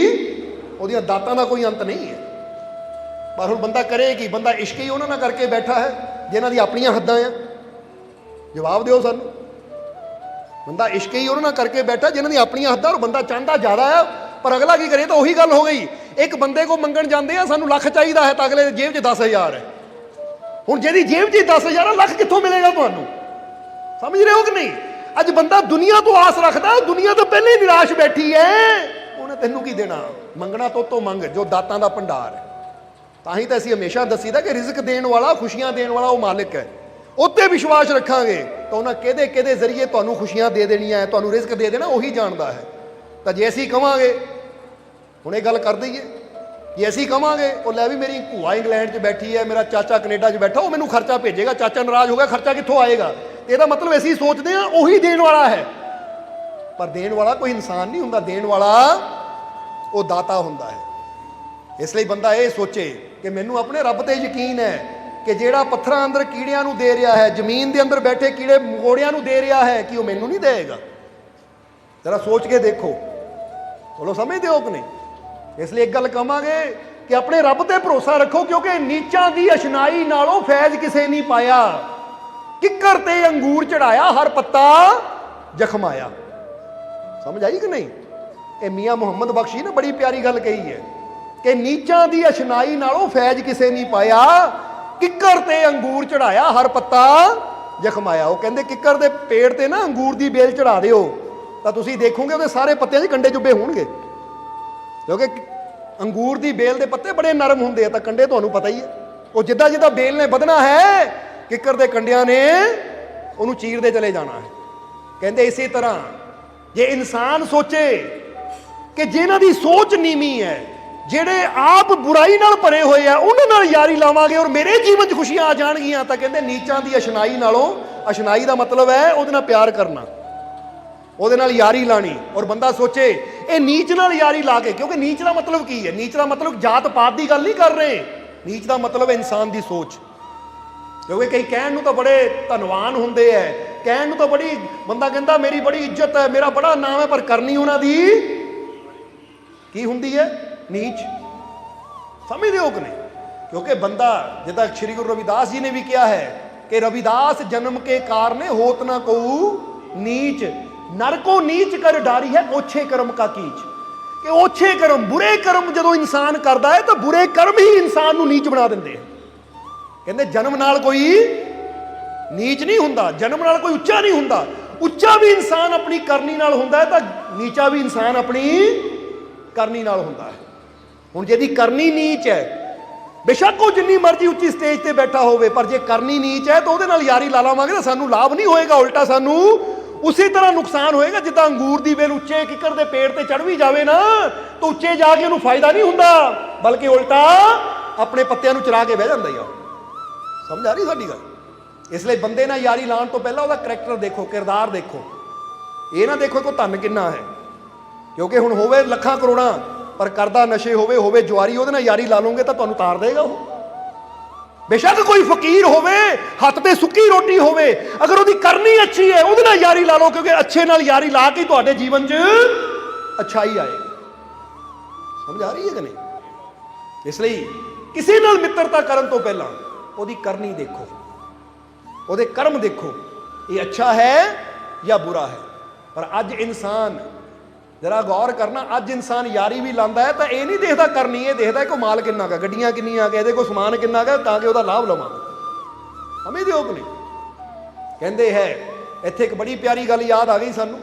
ਉਹਦੀਆਂ ਦਾਤਾਂ ਦਾ ਕੋਈ ਅੰਤ ਨਹੀਂ ਹੈ। ਪਰ ਹੁਣ ਬੰਦਾ ਕਰੇ ਕੀ? ਬੰਦਾ ਇਸ਼ਕ ਹੀ ਉਹਨਾਂ ਨਾਲ ਕਰਕੇ ਬੈਠਾ ਹੈ, ਜਿਨ੍ਹਾਂ ਦੀ ਆਪਣੀਆਂ ਹੱਦਾਂ ਆ। ਜਵਾਬ ਦਿਓ ਸਾਨੂੰ। ਬੰਦਾ ਇਸ਼ਕ ਹੀ ਉਹਨਾਂ ਨਾਲ ਕਰਕੇ ਬੈਠਾ, ਜਿਨ੍ਹਾਂ ਦੀ ਆਪਣੀਆਂ ਹੱਦਾਂ, ਔਰ ਬੰਦਾ ਚਾਹੁੰਦਾ ਜ਼ਿਆਦਾ ਆ ਪਰ ਅਗਲਾ ਕੀ ਕਰੇ? ਤਾਂ ਉਹੀ ਗੱਲ ਹੋ ਗਈ। ਇੱਕ ਬੰਦੇ ਕੋ ਮੰਗਣ ਜਾਂਦੇ ਆ, ਸਾਨੂੰ ਲੱਖ ਚਾਹੀਦਾ ਹੈ ਤਾਂ ਅਗਲੇ ਦੀ ਜੇਬ 'ਚ 10000 ਹੈ। ਹੁਣ ਜਿਹਦੀ ਜੇਬ 'ਚ ਹੀ 10000 ਆ, ਲੱਖ ਕਿੱਥੋਂ ਮਿਲੇਗਾ ਤੁਹਾਨੂੰ? ਸਮਝ ਰਹੇ ਹੋ ਕਿ ਨਹੀਂ? ਅੱਜ ਬੰਦਾ ਦੁਨੀਆ ਤੋਂ ਆਸ ਰੱਖਦਾ ਉਹ ਦੁਨੀਆ ਤੋਂ ਪਹਿਲੇ ਨਿਰਾਸ਼ ਬੈਠੀ ਹੈ। ਉਹਨੇ ਤੈਨੂੰ ਕੀ ਦੇਣਾ? ਮੰਗਣਾ ਤੋਂ ਤੋਂ ਮੰਗ, ਜੋ ਦਾਤਾਂ ਦਾ ਭੰਡਾਰ ਹੈ। ਤਾਂ ਹੀ ਤਾਂ ਅਸੀਂ ਹਮੇਸ਼ਾ ਦੱਸੀਦਾ ਕਿ ਰਿਜ਼ਕ ਦੇਣ ਵਾਲਾ, ਖੁਸ਼ੀਆਂ ਦੇਣ ਵਾਲਾ ਉਹ ਮਾਲਿਕ ਹੈ। ਉੱਤੇ ਵਿਸ਼ਵਾਸ ਰੱਖਾਂਗੇ ਤਾਂ ਉਹਨਾਂ ਕਿਹਦੇ ਕਿਹਦੇ ਜ਼ਰੀਏ ਤੁਹਾਨੂੰ ਖੁਸ਼ੀਆਂ ਦੇ ਦੇਣੀਆਂ ਹੈ, ਤੁਹਾਨੂੰ ਰਿਜ਼ਕ ਦੇ ਦੇਣਾ ਉਹੀ ਜਾਣਦਾ ਹੈ। ਤਾਂ ਜੇ ਅਸੀਂ ਕਵਾਂਗੇ, ਹੁਣ ਇਹ ਗੱਲ ਕਰ ਦਈਏ, ਜੇ ਅਸੀਂ ਕਵਾਂਗੇ, ਉਹ ਲੈ ਵੀ ਮੇਰੀ ਭੂਆ ਇੰਗਲੈਂਡ 'ਚ ਬੈਠੀ ਹੈ, ਮੇਰਾ ਚਾਚਾ ਕੈਨੇਡਾ 'ਚ ਬੈਠਾ, ਉਹ ਮੈਨੂੰ ਖਰਚਾ ਭੇਜੇਗਾ, ਚਾਚਾ ਨਾਰਾਜ਼ ਹੋ ਖਰਚਾ ਕਿੱਥੋਂ ਆਏਗਾ? ਇਹਦਾ ਮਤਲਬ ਅਸੀਂ ਸੋਚਦੇ ਹਾਂ ਉਹੀ ਦੇਣ ਵਾਲਾ ਹੈ। ਪਰ ਦੇਣ ਵਾਲਾ ਕੋਈ ਇਨਸਾਨ ਨਹੀਂ ਹੁੰਦਾ, ਦੇਣ ਵਾਲਾ ਉਹ ਦਾਤਾ ਹੁੰਦਾ ਹੈ। ਇਸ ਲਈ ਬੰਦਾ ਇਹ ਸੋਚੇ ਕਿ ਮੈਨੂੰ ਆਪਣੇ ਰੱਬ ਤੇ ਯਕੀਨ ਹੈ ਕਿ ਜਿਹੜਾ ਪੱਥਰਾਂ ਅੰਦਰ ਕੀੜਿਆਂ ਨੂੰ ਦੇ ਰਿਹਾ ਹੈ, ਜ਼ਮੀਨ ਦੇ ਅੰਦਰ ਬੈਠੇ ਕੀੜੇ ਮਕੌੜਿਆਂ ਨੂੰ ਦੇ ਰਿਹਾ ਹੈ, ਕਿ ਉਹ ਮੈਨੂੰ ਨਹੀਂ ਦੇਵੇਗਾ? ਜ਼ਰਾ ਸੋਚ ਕੇ ਦੇਖੋ। ਬੋਲੋ ਸਮਝਦੇ ਹੋ ਕਿ ਨਹੀਂ? ਇਸ ਲਈ ਇੱਕ ਗੱਲ ਕਹਾਂਗੇ ਕਿ ਆਪਣੇ ਰੱਬ ਤੇ ਭਰੋਸਾ ਰੱਖੋ, ਕਿਉਂਕਿ ਨੀਚਾਂ ਦੀ ਅਸ਼ਨਾਈ ਨਾਲੋਂ ਫੈਜ਼ ਕਿਸੇ ਨਹੀਂ ਪਾਇਆ। ਕਿੱਕਰ ਤੇ ਅੰਗੂਰ ਚੜਾਇਆ, ਹਰ ਪੱਤਾ ਜ਼ਖਮਾਇਆ ਸਮਝ ਆਈ ਕਿ ਨਹੀਂ? ਇਹ ਮੀਆਂ ਮੁਹੰਮਦ ਬਖਸ਼ੀ ਨੇ ਬੜੀ ਪਿਆਰੀ ਗੱਲ ਕਹੀ ਹੈ। ਕਿ ਨੀਚਾਂ ਦੀ ਅਸ਼ਨਾਈ ਨਾਲੋਂ ਫੈਜ ਕਿਸੇ ਨਹੀਂ ਪਾਇਆ, ਕਿੱਕਰ ਤੇ ਅੰਗੂਰ ਚੜਾਇਆ, ਹਰ ਪੱਤਾ ਜ਼ਖਮਾਇਆ। ਉਹ ਕਹਿੰਦੇ ਕਿੱਕਰ ਦੇ ਪੇੜ ਤੇ ਨਾ ਅੰਗੂਰ ਦੀ ਬੇਲ ਚੜਾ ਦਿਓ। ਤਾਂ ਤੁਸੀਂ ਦੇਖੋਗੇ ਉਹਦੇ ਸਾਰੇ ਪੱਤਿਆਂ 'ਚ ਕੰਡੇ ਚੁੱਭੇ ਹੋਣਗੇ। ਕਿਉਂਕਿ ਅੰਗੂਰ ਦੀ ਬੇਲ ਦੇ ਪੱਤੇ ਬੜੇ ਨਰਮ ਹੁੰਦੇ ਆ, ਤਾਂ ਕੰਡੇ ਤੁਹਾਨੂੰ ਪਤਾ ਹੀ ਹੈ ਉਹ ਜਿੱਦਾਂ ਜਿੱਦਾਂ ਬੇਲ ਨੇ ਵਧਣਾ ਹੈ, ਕਿੱਕਰ ਦੇ ਕੰਡਿਆਂ ਨੇ ਉਹਨੂੰ ਚੀਰਦੇ ਚਲੇ ਜਾਣਾ ਹੈ। ਕਹਿੰਦੇ ਇਸੇ ਤਰ੍ਹਾਂ, ਜੇ ਇਨਸਾਨ ਸੋਚੇ ਕਿ ਜਿਨ੍ਹਾਂ ਦੀ ਸੋਚ ਨੀਵੀਂ ਹੈ ਜਿਹੜੇ ਆਪ ਬੁਰਾਈ ਨਾਲ ਭਰੇ ਹੋਏ ਆ, ਉਹਨਾਂ ਨਾਲ ਯਾਰੀ ਲਾਵਾਂਗੇ ਔਰ ਮੇਰੇ ਜੀਵਨ 'ਚ ਖੁਸ਼ੀਆਂ ਆ ਜਾਣਗੀਆਂ ਤਾਂ ਕਹਿੰਦੇ ਨੀਚਾਂ ਦੀ ਅਸ਼ਨਾਈ ਨਾਲੋਂ ਅਸ਼ਨਾਈ ਦਾ ਮਤਲਬ ਹੈ ਉਹਦੇ ਨਾਲ ਪਿਆਰ ਕਰਨਾ। ਉਹਦੇ ਨਾਲ ਯਾਰੀ ਲਾਣੀ ਔਰ ਬੰਦਾ ਸੋਚੇ, ਇਹ ਨੀਚ ਨਾਲ ਯਾਰੀ ਲਾ ਕੇ, ਕਿਉਂਕਿ ਨੀਚ ਦਾ ਮਤਲਬ ਕੀ ਹੈ? ਨੀਚ ਦਾ ਮਤਲਬ ਜਾਤ ਪਾਤ ਦੀ ਗੱਲ ਨਹੀਂ ਕਰ ਰਹੇ। ਨੀਚ ਦਾ ਮਤਲਬ ਹੈ ਇਨਸਾਨ ਦੀ ਸੋਚ। ਕਿਉਂਕਿ ਕਈ ਕਹਿਣ ਨੂੰ ਤਾਂ ਬੜੇ ਧਨਵਾਨ ਹੁੰਦੇ ਐ। ਕਹਿਣ ਨੂੰ ਤਾਂ ਬੜੀ, ਬੰਦਾ ਕਹਿੰਦਾ ਮੇਰੀ ਬੜੀ ਇੱਜ਼ਤ ਹੈ ਮੇਰਾ ਬੜਾ ਨਾਮ ਹੈ ਪਰ ਕਰਨੀ ਉਹਨਾਂ ਦੀ ਕੀ ਹੁੰਦੀ ਹੈ ਨੀਚ। ਸਮਝਦੇ ਹੋ ਕਿ ਨਹੀਂ? ਕਿਉਂਕਿ ਬੰਦਾ ਜਿੱਦਾਂ ਸ਼੍ਰੀ ਗੁਰੂ ਰਵਿਦਾਸ ਜੀ ਨੇ ਵੀ ਕਿਹਾ ਹੈ ਕਿ ਰਵਿਦਾਸ ਜਨਮ ਕੇ ਕਾਰਨੇ ਹੋਤ ਨਾ ਕਉ ਨੀਚ। ਨਰਕੋ ਨੀਚ ਕਰ ਡਾਰੀ ਹੈ ਓਛੇ ਕਰਮ ਕਾ ਕੀਚ। ਕਿ ਓਛੇ ਕਰਮ, ਬੁਰੇ ਕਰਮ ਜਦੋਂ ਇਨਸਾਨ ਕਰਦਾ ਹੈ, ਤਾਂ ਬੁਰੇ ਕਰਮ ਹੀ ਇਨਸਾਨ ਨੂੰ ਨੀਚ ਬਣਾ ਦਿੰਦੇ ਕਹਿੰਦੇ ਜਨਮ ਨਾਲ ਕੋਈ ਨੀਚ ਨਹੀਂ ਹੁੰਦਾ, ਜਨਮ ਨਾਲ ਕੋਈ ਉੱਚਾ ਨਹੀਂ ਹੁੰਦਾ। ਉੱਚਾ ਵੀ ਇਨਸਾਨ ਆਪਣੀ ਕਰਨੀ ਨਾਲ ਹੁੰਦਾ ਹੈ, ਤਾਂ ਨੀਚਾ ਵੀ ਇਨਸਾਨ ਆਪਣੀ ਕਰਨੀ ਨਾਲ ਹੁੰਦਾ ਹੈ। ਹੁਣ ਜਿਹਦੀ ਕਰਨੀ ਨੀਚ ਹੈ, ਬੇਸ਼ੱਕ ਉਹ ਜਿੰਨੀ ਮਰਜ਼ੀ ਉੱਚੀ ਸਟੇਜ ਤੇ ਬੈਠਾ ਹੋਵੇ, ਪਰ ਜੇ ਕਰਨੀ ਨੀਚ ਹੈ ਤਾਂ ਉਹਦੇ ਨਾਲ ਯਾਰੀ ਲਾ ਲਾਵਾਂਗੇ ਤਾਂ ਸਾਨੂੰ ਲਾਭ ਨਹੀਂ ਹੋਏਗਾ, ਉਲਟਾ ਸਾਨੂੰ ਉਸੇ ਤਰ੍ਹਾਂ ਨੁਕਸਾਨ ਹੋਏਗਾ, ਜਿੱਦਾਂ ਅੰਗੂਰ ਦੀ ਵੇਲ ਉੱਚੇ ਕਿੱਕਰ ਦੇ ਪੇੜ ਤੇ ਚੜ ਵੀ ਜਾਵੇ ਨਾ, ਤਾਂ ਉੱਚੇ ਜਾ ਕੇ ਉਹਨੂੰ ਫਾਇਦਾ ਨਹੀਂ ਹੁੰਦਾ, ਬਲਕਿ ਉਲਟਾ ਆਪਣੇ ਪੱਤਿਆਂ ਨੂੰ ਚਰਾ ਕੇ ਬਹਿ ਜਾਂਦਾ ਹੀ ਆ ਸਮਝ ਆ ਰਹੀ ਸਾਡੀ ਗੱਲ? ਇਸ ਲਈ ਬੰਦੇ ਨਾਲ ਯਾਰੀ ਲਾਉਣ ਤੋਂ ਪਹਿਲਾਂ ਉਹਦਾ ਕਰੈਕਟਰ ਦੇਖੋ, ਕਿਰਦਾਰ ਦੇਖੋ। ਇਹ ਨਾ ਦੇਖੋ ਕੋ ਧਨ ਕਿੰਨਾ ਹੈ, ਕਿਉਂਕਿ ਹੁਣ ਹੋਵੇ ਲੱਖਾਂ ਕਰੋੜਾਂ ਪਰ ਕਰਦਾ ਨਸ਼ੇ ਹੋਵੇ ਹੋਵੇ ਜੁਆਰੀ, ਉਹਦੇ ਨਾਲ ਯਾਰੀ ਲਾ ਲਓਗੇ ਤਾਂ ਤੁਹਾਨੂੰ ਤਾਰ ਦੇਗਾ ਉਹ। ਬੇਸ਼ੱਕ ਕੋਈ ਫਕੀਰ ਹੋਵੇ, ਹੱਥ ਤੇ ਸੁੱਕੀ ਰੋਟੀ ਹੋਵੇ, ਅਗਰ ਉਹਦੀ ਕਰਨੀ ਅੱਛੀ ਹੈ, ਉਹਦੇ ਨਾਲ ਯਾਰੀ ਲਾ ਲਓ, ਕਿਉਂਕਿ ਅੱਛੇ ਨਾਲ ਯਾਰੀ ਲਾ ਕੇ ਤੁਹਾਡੇ ਜੀਵਨ 'ਚ ਅੱਛਾਈ ਆਏਗੀ। ਸਮਝ ਆ ਰਹੀ ਹੈ ਕਿ ਨਹੀਂ? ਇਸ ਲਈ ਕਿਸੇ ਨਾਲ ਮਿੱਤਰਤਾ ਕਰਨ ਤੋਂ ਪਹਿਲਾਂ ਉਹਦੀ ਕਰਨੀ ਦੇਖੋ। ਉਹਦੇ ਕਰਮ ਦੇਖੋ। ਇਹ ਅੱਛਾ ਹੈ ਜਾਂ ਬੁਰਾ ਹੈ? ਪਰ ਅੱਜ ਇਨਸਾਨ ਜਰਾ ਗੌਰ ਕਰਨਾ, ਅੱਜ ਇਨਸਾਨ ਯਾਰੀ ਵੀ ਲਾਂਦਾ ਹੈ, ਤਾਂ ਇਹ ਨਹੀਂ ਦੇਖਦਾ ਕਰਨੀ ਇਹ ਦੇਖਦਾ ਕਿ ਮਾਲ ਕਿੰਨਾ ਕਾ ਗੱਡੀਆਂ ਕਿੰਨੀਆਂ ਕਾ ਇਹਦੇ ਕੋਲ ਸਮਾਨ ਕਿੰਨਾ ਕਾ ਤਾਂ ਕਿ ਉਹਦਾ ਲਾਭ ਲਵਾਂ। ਸਮਝਦੇ ਹੋ ਕਿ ਨਹੀਂ? ਕਹਿੰਦੇ ਹੈ, ਇੱਥੇ ਇੱਕ ਬੜੀ ਪਿਆਰੀ ਗੱਲ ਯਾਦ ਆ ਗਈ ਸਾਨੂੰ।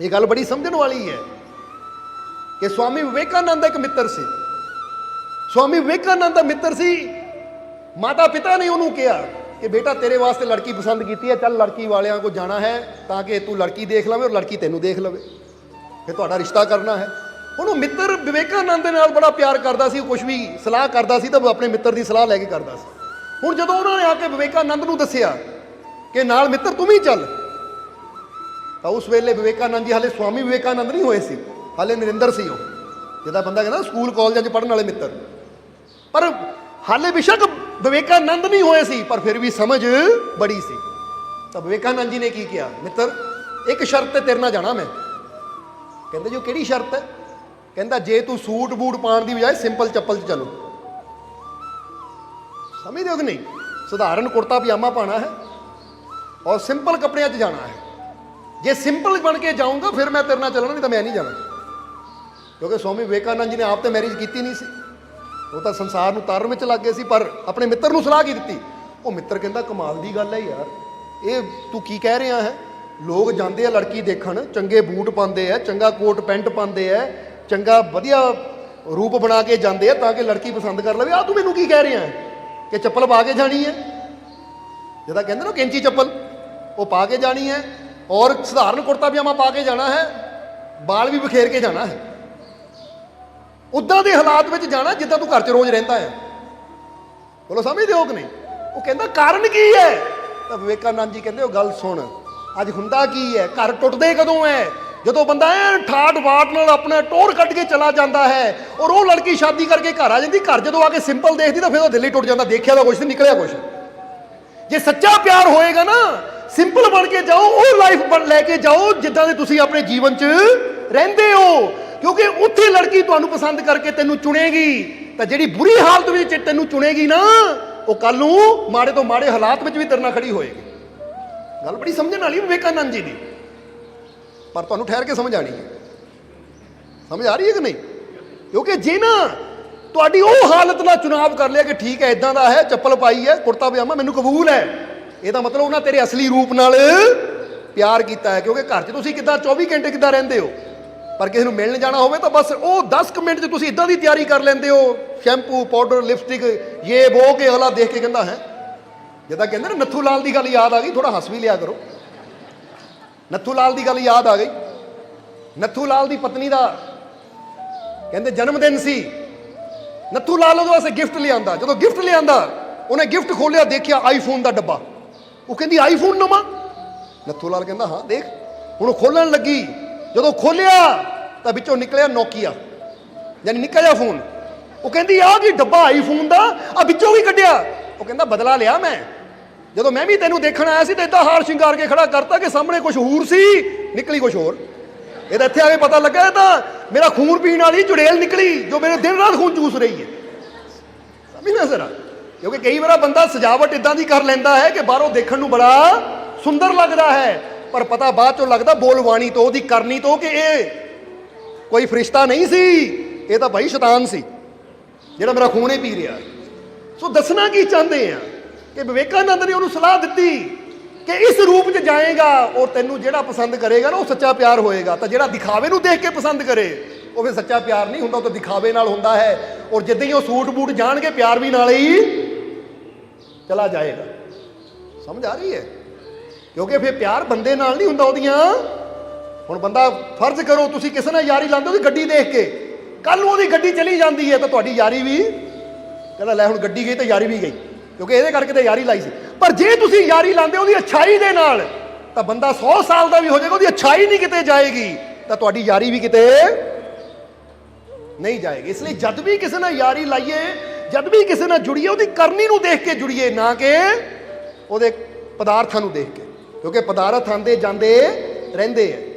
ਇਹ ਗੱਲ ਬੜੀ ਸਮਝਣ ਵਾਲੀ ਹੈ ਕਿ ਸਵਾਮੀ ਵਿਵੇਕਾਨੰਦ ਦਾ ਇੱਕ ਮਿੱਤਰ ਸੀ। ਸਵਾਮੀ ਵਿਵੇਕਾਨੰਦ ਦਾ ਮਿੱਤਰ ਸੀ। ਮਾਤਾ ਪਿਤਾ ਨੇ ਉਹਨੂੰ ਕਿਹਾ ਕਿ ਬੇਟਾ, ਤੇਰੇ ਵਾਸਤੇ ਲੜਕੀ ਪਸੰਦ ਕੀਤੀ ਹੈ, ਚੱਲ ਲੜਕੀ ਵਾਲਿਆਂ ਕੋ ਜਾਣਾ ਹੈ, ਤਾਂ ਕਿ ਤੂੰ ਲੜਕੀ ਦੇਖ ਲਵੇਂ ਔਰ ਲੜਕੀ ਤੈਨੂੰ ਦੇਖ ਲਵੇ। ਫਿਰ ਤੁਹਾਡਾ ਰਿਸ਼ਤਾ ਕਰਨਾ ਹੈ। ਹੁਣ ਉਹ ਮਿੱਤਰ ਵਿਵੇਕਾਨੰਦ ਦੇ ਨਾਲ ਬੜਾ ਪਿਆਰ ਕਰਦਾ ਸੀ ਕੁਝ ਵੀ ਸਲਾਹ ਕਰਦਾ ਸੀ ਤਾਂ ਉਹ ਆਪਣੇ ਮਿੱਤਰ ਦੀ ਸਲਾਹ ਲੈ ਕੇ ਕਰਦਾ ਸੀ। ਹੁਣ ਜਦੋਂ ਉਹਨਾਂ ਨੇ ਆ ਕੇ ਵਿਵੇਕਾਨੰਦ ਨੂੰ ਦੱਸਿਆ ਕਿ ਨਾਲ ਮਿੱਤਰ ਤੂੰ ਵੀ ਚੱਲ, ਤਾਂ ਉਸ ਵੇਲੇ ਵਿਵੇਕਾਨੰਦ ਜੀ ਹਾਲੇ ਸਵਾਮੀ ਵਿਵੇਕਾਨੰਦ ਨਹੀਂ ਹੋਏ ਸੀ, ਹਾਲੇ ਨਰਿੰਦਰ ਸੀ ਉਹ। ਜਿਹਦਾ ਬੰਦਾ ਕਹਿੰਦਾ ਸਕੂਲ, ਕਾਲਜਾਂ 'ਚ ਪੜ੍ਹਨ ਵਾਲੇ ਮਿੱਤਰ। ਪਰ ਹਾਲੇ ਬਿਸ਼ੱਕ ਵਿਵੇਕਾਨੰਦ ਨਹੀਂ ਹੋਏ ਸੀ, ਪਰ ਫਿਰ ਵੀ ਸਮਝ ਬੜੀ ਸੀ। ਤਾਂ ਵਿਵੇਕਾਨੰਦ ਜੀ ਨੇ ਕੀ ਕਿਹਾ, ਮਿੱਤਰ, ਇੱਕ ਸ਼ਰਤ ਤੇ ਤੇਰੇ ਨਾਲ ਜਾਣਾ ਮੈਂ। ਕਹਿੰਦੇ, ਜੋ ਕਿਹੜੀ ਸ਼ਰਤ ਹੈ? ਕਹਿੰਦਾ, ਜੇ ਤੂੰ ਸੂਟ ਬੂਟ ਪਾਉਣ ਦੀ ਬਜਾਏ ਸਿੰਪਲ ਚੱਪਲ 'ਚ ਚੱਲੋ। ਸਮਝਦੇ ਹੋ ਕਿ ਨਹੀਂ? ਸਧਾਰਨ ਕੁੜਤਾ ਪਜਾਮਾ ਪਾਣਾ ਹੈ ਔਰ ਸਿੰਪਲ ਕੱਪੜਿਆਂ 'ਚ ਜਾਣਾ ਹੈ। ਜੇ ਸਿੰਪਲ ਬਣ ਕੇ ਜਾਊਂਗਾ, ਫਿਰ ਮੈਂ ਤੇਰੇ ਨਾਲ ਚੱਲਣਾ, ਨਹੀਂ ਤਾਂ ਮੈਂ ਨਹੀਂ ਜਾਣਾ। ਕਿਉਂਕਿ ਸਵਾਮੀ ਵਿਵੇਕਾਨੰਦ ਜੀ ਨੇ ਆਪ ਤੇ ਮੈਰਿਜ ਕੀਤੀ ਨਹੀਂ ਸੀ। ਉਹ ਤਾਂ ਸੰਸਾਰ ਨੂੰ ਤਾਰਨ ਵਿੱਚ ਲੱਗ ਗਏ ਸੀ, ਪਰ ਆਪਣੇ ਮਿੱਤਰ ਨੂੰ ਸਲਾਹ ਕੀ ਦਿੱਤੀ? ਉਹ ਮਿੱਤਰ ਕਹਿੰਦਾ, ਕਮਾਲ ਦੀ ਗੱਲ ਹੈ ਯਾਰ। ਇਹ ਤੂੰ ਕੀ ਕਹਿ ਰਿਹਾ ਹੈ? ਲੋਕ ਜਾਂਦੇ ਆ ਲੜਕੀ ਦੇਖਣ, ਚੰਗੇ ਬੂਟ ਪਾਉਂਦੇ ਆ, ਚੰਗਾ ਕੋਟ, ਪੈਂਟ ਪਾਉਂਦੇ ਆ, ਚੰਗਾ ਵਧੀਆ ਰੂਪ ਬਣਾ ਕੇ ਜਾਂਦੇ ਆ ਤਾਂ ਕਿ ਲੜਕੀ ਪਸੰਦ ਕਰ ਲਵੇ। ਆ ਤੂੰ ਮੈਨੂੰ ਕੀ ਕਹਿ ਰਿਹਾ ਕਿ ਚੱਪਲ ਪਾ ਕੇ ਜਾਣੀ ਹੈ? ਜਿਹਦਾ ਕਹਿੰਦੇ ਨਾ ਕੈਂਚੀ ਚੱਪਲ, ਉਹ ਪਾ ਕੇ ਜਾਣੀ ਹੈ। ਔਰ ਸਧਾਰਨ ਕੁੜਤਾ ਪਜਾਮਾ ਪਾ ਕੇ ਜਾਣਾ ਹੈ ਬਾਲ ਵੀ ਬਖੇਰ ਕੇ ਜਾਣਾ ਹੈ। ਉਦਾਂ ਦੇ ਹਾਲਾਤ ਵਿੱਚ ਜਾਣਾ ਜਿੱਦਾਂ ਤੂੰ ਘਰ 'ਚ ਰੋਜ਼ ਰਹਿੰਦਾ ਹੈ। ਬੋਲੋ, ਸਮਝਦੇ ਹੋ ਕਿ ਨਹੀਂ? ਉਹ ਕਹਿੰਦਾ, ਕਾਰਨ ਕੀ ਹੈ? ਤਾਂ ਵਿਵੇਕਾਨੰਦ ਜੀ ਕਹਿੰਦੇ, ਉਹ ਗੱਲ ਸੁਣ। ਅੱਜ ਹੁੰਦਾ ਕੀ ਹੈ? ਘਰ ਟੁੱਟਦੇ ਕਦੋਂ ਹੈ? ਜਦੋਂ ਬੰਦਾ ਐ ਠਾਠ ਬਾਟ ਨਾਲ ਆਪਣਾ ਟੋਰ ਕੱਢ ਕੇ ਚਲਾ ਜਾਂਦਾ ਹੈ, ਔਰ ਉਹ ਲੜਕੀ ਸ਼ਾਦੀ ਕਰਕੇ ਘਰ ਆ ਜਾਂਦੀ, ਘਰ ਜਦੋਂ ਆ ਕੇ ਸਿੰਪਲ ਦੇਖਦੀ ਤਾਂ ਫਿਰ ਉਹ ਦਿੱਲੀ ਟੁੱਟ ਜਾਂਦਾ, ਦੇਖਿਆ ਤਾਂ ਕੁਛ ਨਹੀਂ, ਨਿਕਲਿਆ ਕੁਛ ਜੇ ਸੱਚਾ ਪਿਆਰ ਹੋਏਗਾ ਨਾ ਸਿੰਪਲ ਬਣ ਕੇ ਜਾਓ, ਉਹ ਲਾਈਫ ਬਣ ਲੈ ਕੇ ਜਾਓ, ਜਿੱਦਾਂ ਦੇ ਤੁਸੀਂ ਆਪਣੇ ਜੀਵਨ 'ਚ ਰਹਿੰਦੇ ਹੋ। ਕਿਉਂਕਿ ਉੱਥੇ ਲੜਕੀ ਤੁਹਾਨੂੰ ਪਸੰਦ ਕਰਕੇ ਤੈਨੂੰ ਚੁਣੇਗੀ, ਤਾਂ ਜਿਹੜੀ ਬੁਰੀ ਹਾਲਤ ਵਿੱਚ ਤੈਨੂੰ ਚੁਣੇਗੀ ਨਾ, ਉਹ ਕੱਲ ਨੂੰ ਮਾੜੇ ਤੋਂ ਮਾੜੇ ਹਾਲਾਤ ਵਿੱਚ ਵੀ ਤੇਰੇ ਨਾਲ ਖੜੀ ਹੋਏਗੀ। ਗੱਲ ਬੜੀ ਸਮਝਣ ਵਾਲੀ ਵਿਵੇਕਾਨੰਦ ਜੀ ਦੀ। ਪਰ ਤੁਹਾਨੂੰ ਠਹਿਰ ਕੇ ਸਮਝ ਆਣੀ ਹੈ। ਸਮਝ ਆ ਰਹੀ ਹੈ ਕਿ ਨਹੀਂ? ਕਿਉਂਕਿ ਜੇ ਨਾ ਤੁਹਾਡੀ ਉਹ ਹਾਲਤ ਨਾਲ ਚੁਣਾਵ ਕਰ ਲਿਆ ਕਿ ਠੀਕ ਹੈ ਇਦਾਂ ਦਾ ਹੈ, ਚੱਪਲ ਪਾਈ ਹੈ, ਕੁੜਤਾ ਪਜਾਮਾ, ਮੈਨੂੰ ਕਬੂਲ ਹੈ। ਇਹਦਾ ਮਤਲਬ ਉਹਨਾਂ ਤੇਰੇ ਅਸਲੀ ਰੂਪ ਨਾਲ ਪਿਆਰ ਕੀਤਾ ਹੈ, ਕਿਉਂਕਿ ਘਰ 'ਚ ਤੁਸੀਂ ਕਿੱਦਾਂ 24 ਘੰਟੇ ਕਿੱਦਾਂ ਰਹਿੰਦੇ ਹੋ? ਪਰ ਕਿਸੇ ਨੂੰ ਮਿਲਣ ਜਾਣਾ ਹੋਵੇ ਤਾਂ ਬਸ ਉਹ 10 ਕੁ ਮਿੰਟ 'ਚ ਤੁਸੀਂ ਇਦਾਂ ਦੀ ਤਿਆਰੀ ਕਰ ਲੈਂਦੇ ਹੋ। ਸ਼ੈਂਪੂ, ਪਾਊਡਰ, ਲਿਪਸਟਿਕ ਇਹ ਵੋ ਕੇ ਅਗਲਾ ਦੇਖ ਕੇ ਕਹਿੰਦਾ ਹੈ ਜਿੱਦਾਂ ਕਹਿੰਦੇ ਨਾ ਨੱਥੂ ਲਾਲ ਦੀ ਗੱਲ ਯਾਦ ਆ ਗਈ ਥੋੜਾ ਹੱਸ ਵੀ ਲਿਆ ਕਰੋ। ਨੱਥੂ ਲਾਲ ਦੀ ਗੱਲ ਯਾਦ ਆ ਗਈ। ਨੱਥੂ ਲਾਲ ਦੀ ਪਤਨੀ ਦਾ ਕਹਿੰਦੇ ਜਨਮ ਦਿਨ ਸੀ। ਨੱਥੂ ਲਾਲ ਉਹਦੇ ਵਾਸਤੇ ਗਿਫਟ ਲਿਆਂਦਾ। ਜਦੋਂ ਗਿਫਟ ਲਿਆਂਦਾ, ਉਹਨੇ ਗਿਫਟ ਖੋਲਿਆ ਦੇਖਿਆ ਆਈਫੋਨ ਦਾ ਡੱਬਾ। ਉਹ ਕਹਿੰਦੀ ਆਈਫੋਨ ਨਵਾਂ? ਨੱਥੂ ਲਾਲ ਕਹਿੰਦਾ, ਹਾਂ, ਦੇਖ, ਹੁਣ ਉਹ ਖੋਲਣ ਲੱਗੀ। ਜਦੋਂ ਖੋਲਿਆ ਤਾਂ ਵਿੱਚੋਂ ਨਿਕਲਿਆ ਨੋਕੀਆ ਯਾਨੀ ਨਿੱਕਾ ਜਿਹਾ ਫੋਨ ਉਹ ਕਹਿੰਦੀ ਆ ਕੀ ਡੱਬਾ ਆਈਫੋਨ ਦਾ? ਆ ਵਿੱਚੋਂ ਵੀ ਕੱਢਿਆ? ਉਹ ਕਹਿੰਦਾ, ਬਦਲਾ ਲਿਆ ਮੈਂ। ਜਦੋਂ ਮੈਂ ਵੀ ਤੈਨੂੰ ਦੇਖਣ ਆਇਆ ਸੀ ਤਾਂ ਇਦਾਂ ਹਾਰ ਸ਼ਿੰਗਾਰ ਕੇ ਖੜਾ ਕਰਤਾ ਕਿ ਸਾਹਮਣੇ ਕੁਝ ਹੋਰ ਸੀ, ਨਿਕਲੀ ਕੁਝ ਹੋਰ। ਇਹ ਤਾਂ ਇੱਥੇ ਆ ਕੇ ਪਤਾ ਲੱਗਾ, ਇਹ ਤਾਂ ਮੇਰਾ ਖੂਨ ਪੀਣ ਵਾਲੀ ਜੁੜੇਲ ਨਿਕਲੀ, ਜੋ ਮੇਰੇ ਦਿਨ ਰਾਤ ਖੂਨ ਚੂਸ ਰਹੀ ਹੈ। ਸਮਝਣਾ ਜ਼ਰਾ, ਕਿਉਂਕਿ ਕਈ ਵਾਰ ਬੰਦਾ ਸਜਾਵਟ ਇਦਾਂ ਦੀ ਕਰ ਲੈਂਦਾ ਹੈ ਕਿ ਬਾਹਰੋਂ ਦੇਖਣ ਨੂੰ ਬੜਾ ਸੁੰਦਰ ਲੱਗਦਾ ਹੈ, ਪਰ ਪਤਾ ਬਾਅਦ ਚੋਂ ਲੱਗਦਾ ਬੋਲਵਾਣੀ ਤੋਂ, ਉਹਦੀ ਕਰਨੀ ਤੋਂ ਕਿ ਇਹ ਕੋਈ ਫਰਿਸ਼ਤਾ ਨਹੀਂ ਸੀ, ਇਹ ਤਾਂ ਭਾਈ ਸ਼ੈਤਾਨ ਸੀ, ਜਿਹੜਾ ਮੇਰਾ ਖੂਨ ਹੀ ਪੀ ਰਿਹਾ। ਸੋ ਦੱਸਣਾ ਕੀ ਚਾਹੁੰਦੇ ਆ? ਕਿ ਵਿਵੇਕਾਨੰਦ ਨੇ ਉਹਨੂੰ ਸਲਾਹ ਦਿੱਤੀ ਕਿ ਇਸ ਰੂਪ 'ਚ ਜਾਏਗਾ ਔਰ ਤੈਨੂੰ ਜਿਹੜਾ ਪਸੰਦ ਕਰੇਗਾ ਨਾ, ਉਹ ਸੱਚਾ ਪਿਆਰ ਹੋਏਗਾ। ਤਾਂ ਜਿਹੜਾ ਦਿਖਾਵੇ ਨੂੰ ਦੇਖ ਕੇ ਪਸੰਦ ਕਰੇ, ਉਹ ਫਿਰ ਸੱਚਾ ਪਿਆਰ ਨਹੀਂ ਹੁੰਦਾ, ਉਹ ਤਾਂ ਦਿਖਾਵੇ ਨਾਲ ਹੁੰਦਾ ਹੈ। ਔਰ ਜਿੱਦਾਂ ਹੀ ਉਹ ਸੂਟ ਬੂਟ ਜਾਣਗੇ, ਪਿਆਰ ਵੀ ਨਾਲ ਹੀ ਚਲਾ ਜਾਏਗਾ। ਸਮਝ ਆ ਰਹੀ ਹੈ? ਕਿਉਂਕਿ ਫਿਰ ਪਿਆਰ ਬੰਦੇ ਨਾਲ ਨਹੀਂ ਹੁੰਦਾ ਉਹਦੀਆਂ। ਹੁਣ ਬੰਦਾ ਫਰਜ਼ ਕਰੋ, ਤੁਸੀਂ ਕਿਸੇ ਨਾਲ ਯਾਰੀ ਲਾਉਂਦੇ ਹੋ ਉਹਦੀ ਗੱਡੀ ਦੇਖ ਕੇ। ਕੱਲ ਨੂੰ ਉਹਦੀ ਗੱਡੀ ਚਲੀ ਜਾਂਦੀ ਹੈ, ਤਾਂ ਤੁਹਾਡੀ ਯਾਰੀ ਵੀ ਕਹਿੰਦਾ, ਲੈ ਹੁਣ ਗੱਡੀ ਗਈ ਤਾਂ ਯਾਰੀ ਵੀ ਗਈ। ਕਿਉਂਕਿ ਇਹਦੇ ਕਰਕੇ ਤਾਂ ਯਾਰੀ ਲਾਈ ਸੀ। ਪਰ ਜੇ ਤੁਸੀਂ ਯਾਰੀ ਲਾਉਂਦੇ ਉਹਦੀ ਅੱਛਾਈ ਦੇ ਨਾਲ, ਤਾਂ ਬੰਦਾ 100 ਸਾਲ ਦਾ ਵੀ ਹੋ ਜਾਏਗਾ, ਉਹਦੀ ਅੱਛਾਈ ਨਹੀਂ ਕਿਤੇ ਜਾਏਗੀ, ਤਾਂ ਤੁਹਾਡੀ ਯਾਰੀ ਵੀ ਕਿਤੇ ਨਹੀਂ ਜਾਏਗੀ। ਇਸ ਲਈ ਜਦ ਵੀ ਕਿਸੇ ਨਾਲ ਯਾਰੀ ਲਾਈਏ, ਜਦ ਵੀ ਕਿਸੇ ਨਾਲ ਜੁੜੀਏ, ਉਹਦੀ ਕਰਨੀ ਨੂੰ ਦੇਖ ਕੇ ਜੁੜੀਏ, ਨਾ ਕਿ ਉਹਦੇ ਪਦਾਰਥਾਂ ਨੂੰ ਦੇਖ ਕੇ। ਕਿਉਂਕਿ ਪਦਾਰਥ ਆਉਂਦੇ ਜਾਂਦੇ ਰਹਿੰਦੇ ਆ।